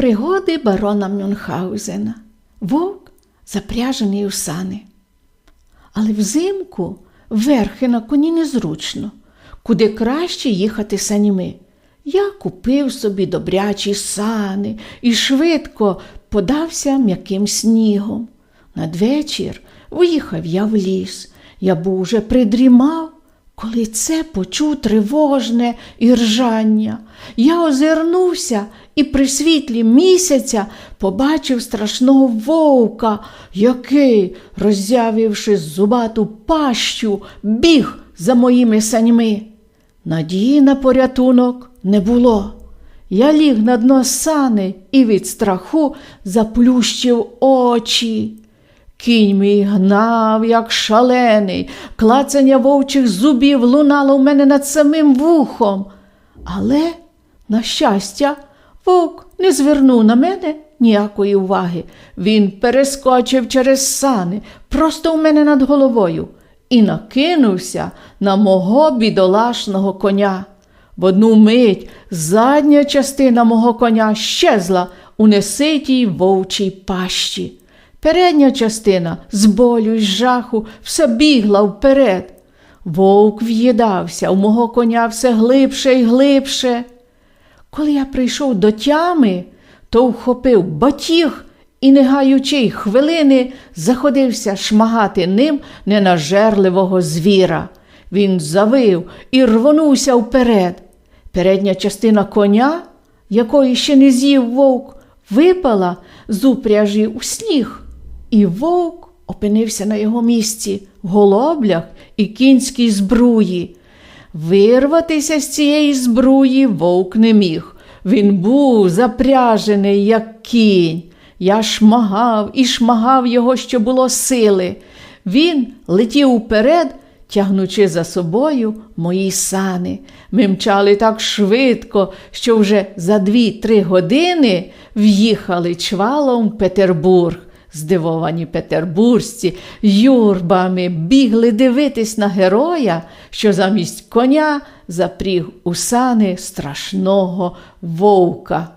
Пригоди барона Мюнхгаузена. Вовк запряжений у сани. Але взимку верхи на коні незручно, куди краще їхати санями. Я купив собі добрячі сани і швидко подався м'яким снігом. Надвечір виїхав я в ліс. Я був уже придрімав, коли це почув тривожне іржання. Я озирнувся і при світлі місяця побачив страшного вовка, який, роззявивши зубату пащу, біг за моїми саньми. Надії на порятунок не було. Я ліг на дно сани і від страху заплющив очі. Кінь мій гнав, як шалений, клацання вовчих зубів лунало в мене над самим вухом. Але, на щастя, вовк не звернув на мене ніякої уваги. Він перескочив через сани, просто у мене над головою, і накинувся на мого бідолашного коня. В одну мить задня частина мого коня щезла у неситій вовчій пащі. Передня частина з болю й жаху все бігла вперед. Вовк в'їдався у мого коня все глибше й глибше. Коли я прийшов до тями, то вхопив батіг і, не гаючи й хвилини, заходився шмагати ним ненажерливого звіра. Він завив і рвонувся вперед. Передня частина коня, якої ще не з'їв вовк, випала з упряжі у сніг, і вовк опинився на його місці в голоблях і кінській збруї. Вирватися з цієї збруї вовк не міг. Він був запряжений, як кінь. Я шмагав і шмагав його, що було сили. Він летів уперед, тягнучи за собою мої сани. Ми мчали так швидко, що вже за дві-три години в'їхали чвалом в Петербург. Здивовані петербуржці юрбами бігли дивитись на героя, що замість коня запріг у сани страшного вовка.